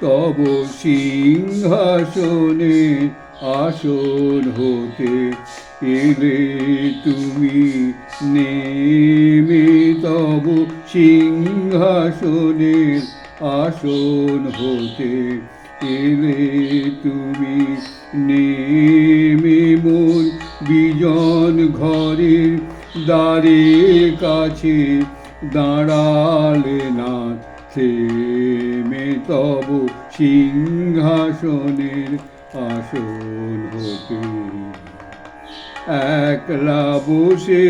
তব সিংহাসনে আসন হতে এলে তুমি নেমে তব সিংহাসনের আসন হতে এলে তুমি নেমে মোর বিজন ঘরের দ্বারের কাছে দাঁড়ালে না থেমে তব সিংহাসনের আসন হতে একলা বসে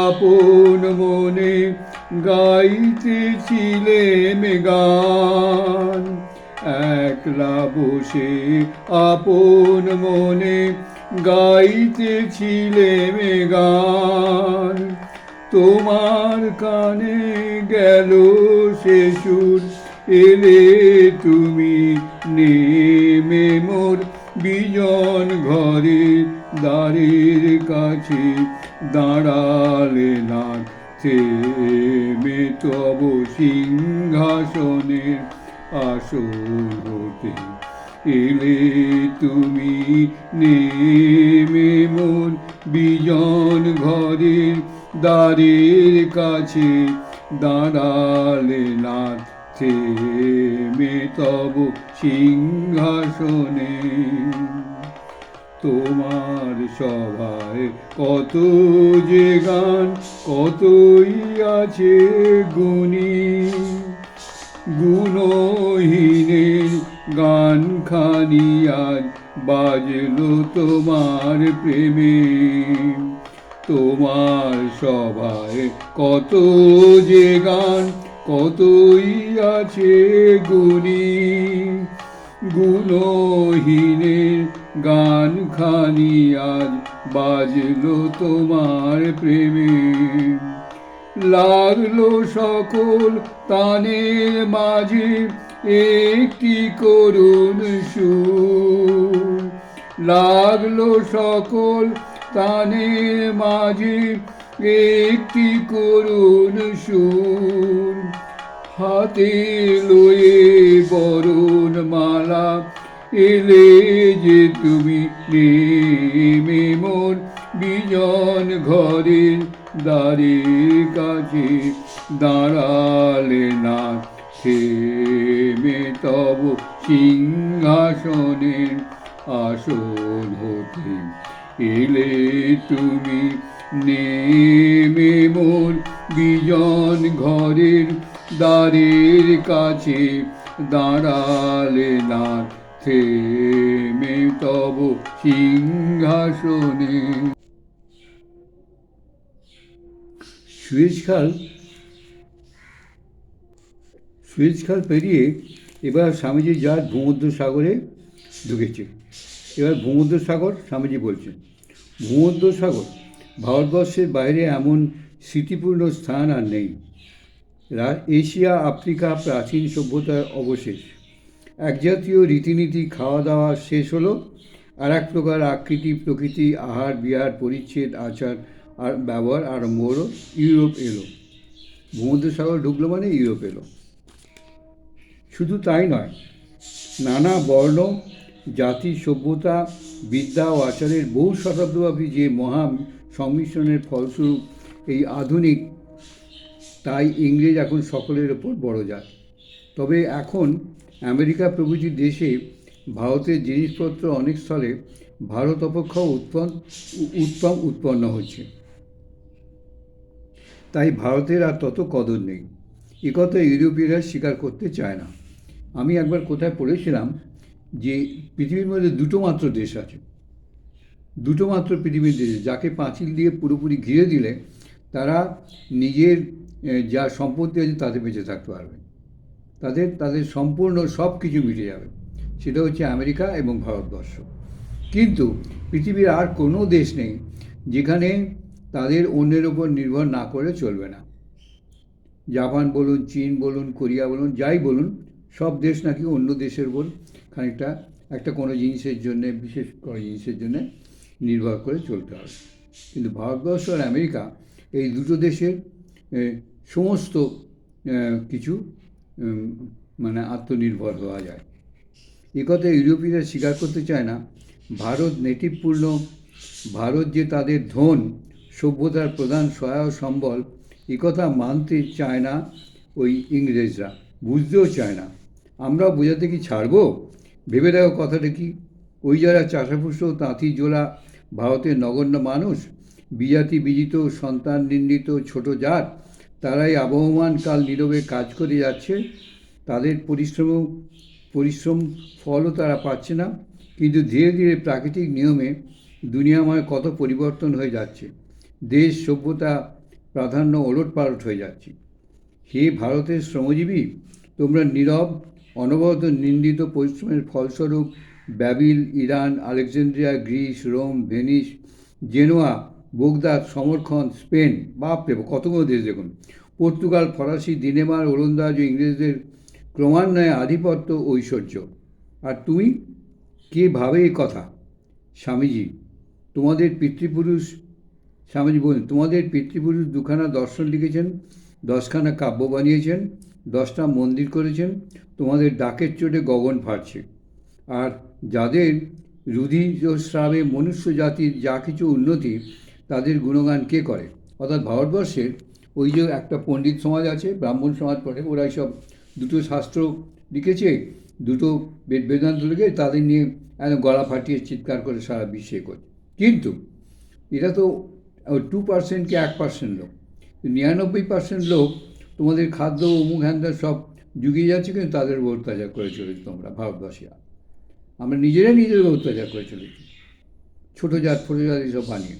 আপন মনে গাইতেছিলেন গান একলা বসে আপন মনে গাইতেছিলেন গান তোমার কানে গেল সে সুর, এলে তুমি নেমে মোর বিজন ঘরে, দ্বারের কাছে দাঁড়ালে না থেমে তব সিংহাসনের আসন হতে। এলে তুমি নেমে মোর বিজন ঘরের দ্বারের কাছে দাঁড়ালে না থেমে তব সিংহাসনে। তোমার সভায় কত যে গান, কতই আছে গুণী। গুণহীনের গান খানি আজ বাজলো তোমার প্রেমে। তোমার সভায় কত যে গান, কতই আছে গুণী। গুণহীনের গান খানি আজ বাজলো তোমার প্রেমে। লাগল সকল তানের মাঝে একটি করুণ সুর। লাগল সকল তানের মাঝে একটি করুণ সুর। হাতে লয়ে বরণ মালা এলে যে তুমি নেমে মোর বিজন ঘরের দ্বারের কাছে দাঁড়ালে না। থেমে তব সিংহাসনের আসন হতে এলে তুমি নেমে মোর বিজন ঘরের দ্বারের কাছে দাঁড়ালে না থেমে তব সিংহাসনে। সুয়েজ খাল সুয়েজ খাল পেরিয়ে এবার স্বামীজি যার ভূমধ্য সাগরে ঢুকেছে। এবার ভূমধ্য সাগর স্বামীজি বলছেন ভূমধ্য সাগর ভারতবর্ষের বাইরে এমন স্মৃতিপূর্ণ স্থান আর নেই। এশিয়া, আফ্রিকা, প্রাচীন সভ্যতার অবশেষ। এক জাতীয় রীতিনীতি খাওয়া দাওয়া শেষ হলো আর এক প্রকার আকৃতি, প্রকৃতি, আহার, বিহার, পরিচ্ছেদ, আচার আর ব্যবহার আরম্ভ হলো, ইউরোপ এলো। ভূমধ্যসাগর ঢুকলো মানে ইউরোপ এলো। শুধু তাই নয়, নানা বর্ণ, জাতি, সভ্যতা, বিদ্যা ও আচারের বহু শতাব্দব্যাপী যে মহা সংমিশ্রণের ফলস্বরূপ এই আধুনিক, তাই ইংরেজ এখন সকলের ওপর বড় যায় তবে এখন আমেরিকা প্রভৃতি দেশে ভারতের জিনিসপত্র অনেক স্থলে ভারত অপেক্ষাও উৎপন্ন উত্তম উৎপন্ন হচ্ছে। তাই ভারতের আর তত কদর নেই। একথা ইউরোপীয়রা স্বীকার করতে চায় না। আমি একবার কোথায় পড়েছিলাম যে পৃথিবীর মধ্যে দুটো মাত্র দেশ আছে। দুটো মাত্র পৃথিবীর দেশ, যাকে পাঁচিল দিয়ে পুরোপুরি ঘিরে দিলে তারা নিজের যা সম্পত্তি আছে তাতে বেঁচে থাকতে পারবে। তাদের তাদের সম্পূর্ণ সব কিছু মিটে যাবে। সেটা হচ্ছে আমেরিকা এবং ভারতবর্ষ। কিন্তু পৃথিবীর আর কোনো দেশ নেই যেখানে তাদের অন্যের ওপর নির্ভর না করে চলবে না। জাপান বলুন, চীন বলুন, কোরিয়া বলুন, যাই বলুন সব দেশ নাকি অন্য দেশের উপর খানিকটা একটা কোনো জিনিসের জন্যে, বিশেষ কোনো জিনিসের জন্যে নির্ভর করে চলতে হবে। কিন্তু ভারতবর্ষ আর আমেরিকা এই দুটো দেশের সমস্ত কিছু মানে আত্মনির্ভর হওয়া যায়। একথা ইউরোপীয়রা স্বীকার করতে চায় না। ভারত নেটিভপূর্ণ ভারত যে তাদের ধন, সভ্যতার প্রধান সহায়ক সম্বল একথা মানতে চায় না ওই ইংরেজরা, বুঝতেও চায় না। আমরা বোঝাতে কি ছাড়বো? ভেবে দেখো কথাটা কি? ওই যারা চাষাপুষ তাঁতি, জোলা, ভারতের নগণ্য মানুষ, বিজাতি, বিজিত, সন্তান, নিন্দিত, ছোট জাত, তারাই আবহমান কাল নীরবে কাজ করে যাচ্ছে। তাদের পরিশ্রম পরিশ্রম ফলও তারা পাচ্ছে না। কিন্তু ধীরে ধীরে প্রাকৃতিক নিয়মে দুনিয়াময় কত পরিবর্তন হয়ে যাচ্ছে। দেশ সভ্যতা প্রাধান্য ওলট পালট হয়ে যাচ্ছে। হে ভারতের শ্রমজীবী, তোমরা নীরব অনবরত নিন্দিত পরিশ্রমের ফলস্বরূপ Babylon, Iran, Alexandria, Greece, Rome, Venice, Genoa, Baghdad Samarkand Spain, বাপরে কতগুলো দেশ দেখুন। পর্তুগাল, ফরাসি দিনেমার ওলন্দাজ ও ইংরেজদের ক্রমান্বয়ে আধিপত্য ঐশ্বর্য। আর তুমি? কে ভাবে এ কথা? স্বামীজি, তোমাদের পিতৃপুরুষ, স্বামীজি বলেন, তোমাদের পিতৃপুরুষ দুখানা দর্শন লিখেছেন, দশখানা কাব্য বানিয়েছেন দশটা মন্দির করেছেন, তোমাদের ডাকের চোটে গগন ফাটছে। আর যাদের রুধিস্রাবে মনুষ্য জাতির যা কিছু উন্নতি, তাদের গুণগান কে করে? অর্থাৎ ভারতবর্ষের ওই যে একটা পণ্ডিত সমাজ আছে, ব্রাহ্মণ সমাজ পড়ে ওরা সব দুটো শাস্ত্র লিখেছে, দুটো বেদ বেদান্ত লিখে তাদের নিয়ে একদম গলা ফাটিয়ে চিৎকার করে সারা বিশ্বে করছে কিন্তু এটা তো টু পার্সেন্ট কি এক পার্সেন্ট লোক, নিরানব্বই পার্সেন্ট লোক তোমাদের খাদ্য, অমুক হ্যান্দা সব যুগিয়ে যাচ্ছে কিন্তু তাদের উপর অত্যাচার করে চলেছে তোমরা ভারতবাসীরা আমরা নিজেরাই নিজেদের অত্যাচার করে চলেছি। ছোটো জাত ছোটো জাত এইসব বানিয়ে।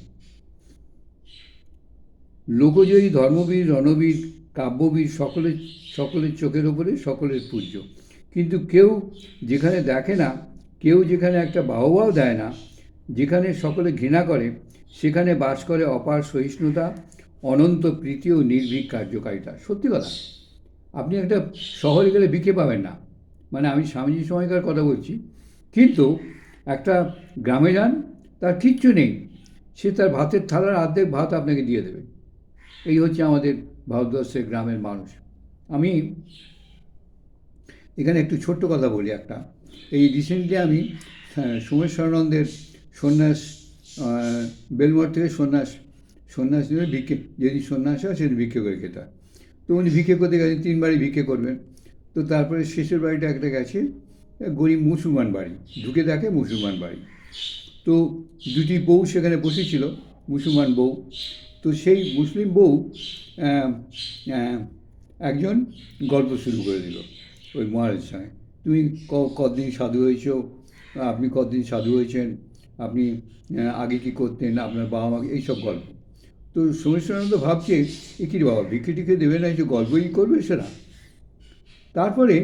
লোকজয়ী, ধর্মবীর, রণবীর, কাব্যবীর সকলের সকলের চোখের ওপরে সকলের পূজ্য। কিন্তু কেউ যেখানে দেখে না, কেউ যেখানে একটা বাহবাও দেয় না, যেখানে সকলে ঘৃণা করে, সেখানে বাস করে অপার সহিষ্ণুতা অনন্ত প্রীতি ও নির্ভীক কার্যকারিতা। সত্যি কথা। আপনি একটা শহরে গেলে বিকে পাবেন না। মানে আমি স্বামীজির সময়কার কথা বলছি। কিন্তু একটা গ্রামে যান, তার কিচ্ছু নেই। সে তার ভাতের থালার অর্ধেক ভাত আপনাকে দিয়ে দেবে। এই হচ্ছে আমাদের ভারতবর্ষের গ্রামের মানুষ। আমি এখানে একটু ছোট্ট কথা বলি একটা। এই রিসেন্টলি আমি সোমেশ্বরানন্দের সন্ন্যাস বেলমঠ থেকে সন্ন্যাস সন্ন্যাস নিয়ে ভিক্ষে, যদি সন্ন্যাস হয় সেদিন ভিক্ষে করে খেতে হয়। তো উনি ভিক্ষে করতে গেছেন, তিনবারই ভিক্ষে করবেন। তো তারপরে শেষের বাড়িটা একটা গেছে গরিব মুসলমান বাড়ি, ঢুকে দেখে মুসলমান বাড়ি। তো দুটি বউ সেখানে বসেছিল, মুসলমান বউ। তো সেই মুসলিম বউ একজন গল্প শুরু করে দিল ওই মহারাজের সঙ্গে। তুমি ক- কতদিন সাধু হয়েছ? আপনি কতদিন সাধু হয়েছেন? আপনি আগে কী করতেন? আপনার বাবা মাকে এইসব গল্প। তো সোমেশ্বরানন্দ ভাবছে, এ কী বাবা, ভিক্ষে টিকে দেবে না যে গল্পই করবে সেটা তারপরে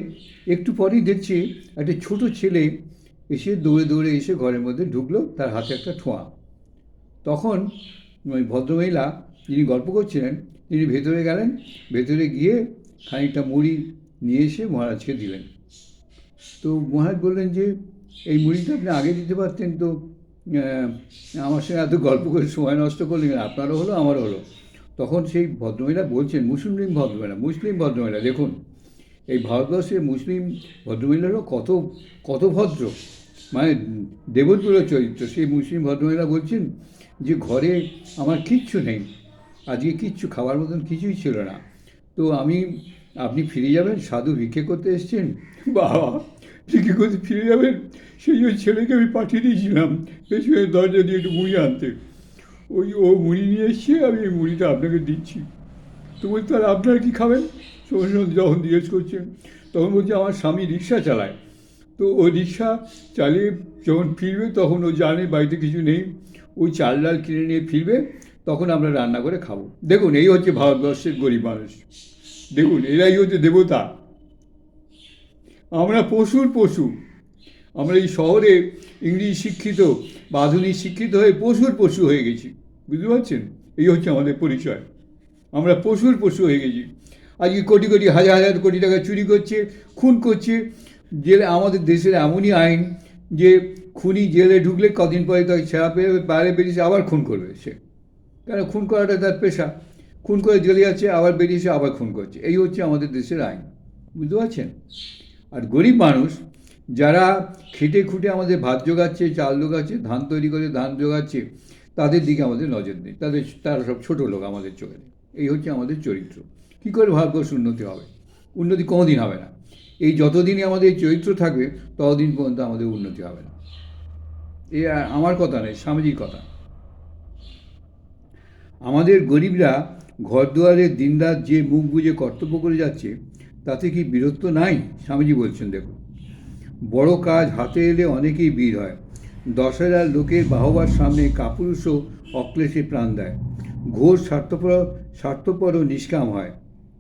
একটু পরেই দেখছি একটা ছোট ছেলে এসে দৌড়ে দৌড়ে এসে ঘরের মধ্যে ঢুকলো, তার হাতে একটা ঠোঁয়া। তখন ওই ভদ্রমহিলা যিনি গল্প করছিলেন, তিনি ভেতরে গেলেন, ভেতরে গিয়ে খানিকটা মুড়ি নিয়ে এসে মহারাজকে দিলেন। তো মহারাজ বললেন যে, এই মুড়িটা আপনি আগে দিতে পারতেন তো? আমার সঙ্গে এত গল্প করে সময় নষ্ট করলেন? আপনারও হলো, আমারও হলো। তখন সেই ভদ্রমহিলা বলছেন, মুসলিম ভদ্রমহিলা মুসলিম ভদ্রমহিলা, দেখুন, এই ভারতবর্ষে মুসলিম ভদ্রমহিলারও কত কত ভদ্র। মানে দেবতুল্য চরিত্র, সেই মুসলিম ভদ্রমহিলা বলছেন যে, ঘরে আমার কিচ্ছু নেই, আজকে কিচ্ছু খাবার মতন কিছুই ছিল না। তো আমি, আপনি ফিরে যাবেন, সাধু ভিক্ষে করতে এসছেন? বাবা ভিক্ষে করতে ফিরে যাবেন। সেই ওই ছেলেকে আমি পাঠিয়ে দিয়েছিলাম। পেছনে দরজা দিয়ে একটু মুড়ি আনতে। ওই ও মুড়ি নিয়ে এসছে আমি এই মুড়িটা আপনাকে দিচ্ছি। তো বলছি, তাহলে আপনারা কী খাবেন? সঙ্গে সঙ্গে যখন জিজ্ঞেস করছেন, তখন বলছে, আমার স্বামী রিক্সা চালায়। তো ও রিক্সা চালিয়ে যখন ফিরবে, তখন ও জানে বাড়িতে কিছু নেই। ওই চাল ডাল কিনে নিয়ে ফিরবে, তখন আমরা রান্না করে খাব। দেখুন, এই হচ্ছে ভারতবর্ষের গরিব মানুষ। দেখুন, এরাই হচ্ছে দেবতা। আমরা পশুর পশু। আমরা এই শহরে ইংরেজি শিক্ষিত বা আধুনিক শিক্ষিত হয়ে পশুর পশু হয়ে গেছি। বুঝতে পারছেন? এই হচ্ছে আমাদের পরিচয়। আমরা পশুর পশু হয়ে গেছি। আজকে কোটি কোটি, হাজার হাজার কোটি টাকা চুরি করছে, খুন করছে। জেলে, আমাদের দেশের এমনই আইন যে খুনি জেলে ঢুকলে কদিন পরে তাকে ছেঁড়া পেয়ে বাইরে বেরিয়েছে আবার খুন করবে সে। কেন খুন করাটা তার পেশা? খুন করে জেলে যাচ্ছে, আবার বেরিয়েছে আবার খুন করছে। এই হচ্ছে আমাদের দেশের আইন। বুঝতে পারছেন? আর গরিব মানুষ যারা খেটে খুঁটে আমাদের ভাত জোগাচ্ছে, চাল জোগাচ্ছে, ধান তৈরি করে ধান জোগাচ্ছে, তাদের দিকে আমাদের নজর নেই। তাদের, তারা সব ছোটো লোক আমাদের চোখে এই হচ্ছে আমাদের চরিত্র। কী করে ভারতবর্ষ উন্নতি হবে? উন্নতি কোনোদিন হবে না। এই যতদিনই আমাদের চরিত্র থাকবে, ততদিন পর্যন্ত আমাদের উন্নতি হবে না। এ আমার কথা নয়, স্বামীজির কথা। আমাদের গরিবরা ঘর ঘরদুয়ারে দিনরাত যে মুখ বুজে কর্তব্য করে যাচ্ছে, তাতে কি বীরত্ব নাই? স্বামীজি বলছেন, দেখুন। বড় কাজ হাতে এলে অনেকেই বীর হয়। দশ হাজার লোকের বাহবার সামনে কাপুরুষও অক্লেশে প্রাণ দেয়। ঘোর স্বার্থপর স্বার্থপর ও নিষ্কাম হয়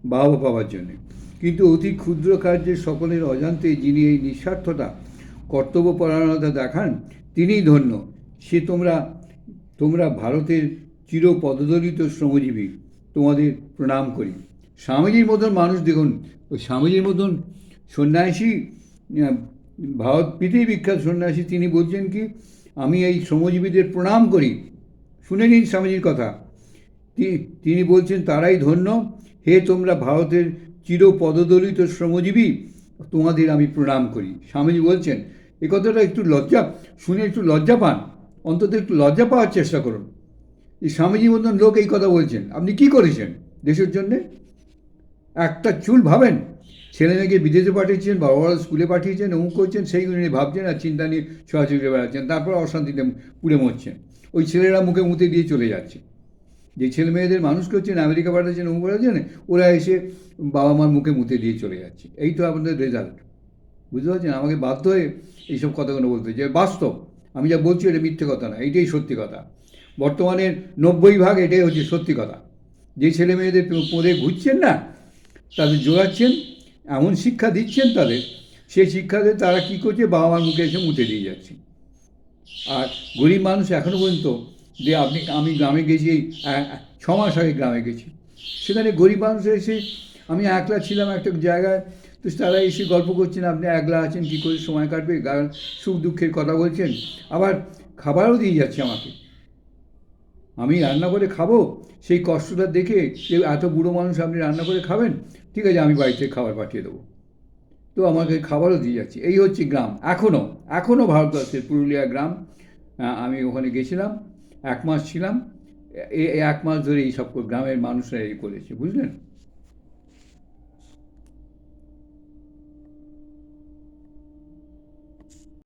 বাহবা পাওয়ার জন্যে। কিন্তু অতি ক্ষুদ্র কার্যে সকলের অজান্তে যিনি এই নিঃস্বার্থতা, কর্তব্যপরায়ণতা দেখান, তিনিই ধন্য। সে তোমরা তোমরা ভারতের চির পদদলিত শ্রমজীবী। তোমাদের প্রণাম করি। স্বামীজির মতন মানুষ দেখুন, ওই স্বামীজির মতন সন্ন্যাসী ভারত বিখ্যাত সন্ন্যাসী, তিনি বলছেন কি, আমি এই শ্রমজীবীদের প্রণাম করি। শুনে নিন স্বামীজির কথা। তিনি বলছেন, তারাই ধন্য। হে তোমরা ভারতের চির পদদলিত শ্রমজীবী, তোমাদের আমি প্রণাম করি। স্বামীজি বলছেন, এ কথাটা একটু লজ্জা, শুনে একটু লজ্জা পান। অন্তত একটু লজ্জা পাওয়ার চেষ্টা করুন। এই স্বামীজির মতন লোক এই কথা বলছেন। আপনি কি করেছেন দেশের জন্যে? একটা চুল ভাবেন? ছেলে মেয়েকে বিদেশে পাঠিয়েছেন বাবা বড় স্কুলে পাঠিয়েছেন অমুক করছেন সেইগুলো নিয়ে ভাবছেন আর চিন্তা নিয়ে ছোড়াছুড়ি বেড়াচ্ছেন। তারপর অশান্তিতে পুড়ে মরছেন। ওই ছেলেরা মুখে মুতে দিয়ে চলে যাচ্ছে। যে ছেলে মেয়েদের মানুষ করছেন, আমেরিকা পাঠাচ্ছেন অমুক পাঠাচ্ছেন ওরা এসে বাবা মার মুখে মুতে দিয়ে চলে যাচ্ছে। এই তো আপনাদের রেজাল্ট বুঝতে পারছেন? আমাকে বাধ্য হয়ে এইসব কথাগুলো বলতে যে বাস্তব। আমি যা বলছি এটা মিথ্যে কথা না, এইটাই সত্যি কথা। বর্তমানে নব্বই ভাগ এটাই হচ্ছে সত্যি কথা। যে ছেলে মেয়েদের পদে ঘুরছেন না, তাদের জোগাচ্ছেন এমন শিক্ষা দিচ্ছেন তাদের। সেই শিক্ষাতে তারা কী করছে? বাবা মার মুখে এসে মুতে দিয়ে যাচ্ছে। আর গরিব মানুষ এখনও পর্যন্ত যে আপনি, আমি গ্রামে গেছি ছ মাস আগে গ্রামে গেছি। সেখানে গরিব মানুষ এসে আমি একলা ছিলাম একটা জায়গায়, তো তারা এসে গল্প করছেন, আপনি একলা আছেন, কী করে সময় কাটবে? সুখ দুঃখের কথা বলছেন। আবার খাবারও দিয়ে যাচ্ছে আমাকে। আমি রান্না করে খাব সেই কষ্টটা দেখে যে এত বুড়ো মানুষ আপনি রান্না করে খাবেন, ঠিক আছে, আমি বাড়িতে খাবার পাঠিয়ে দেবো। তো আমাকে খাবারও দিয়ে যাচ্ছে। এই হচ্ছে গ্রাম। এখনও এখনও ভারতবর্ষের পুরুলিয়া গ্রাম আমি ওখানে গেছিলাম, এক মাস ছিলাম। এক মাস ধরে এই সব গ্রামের মানুষরা এই করেছে, বুঝলেন?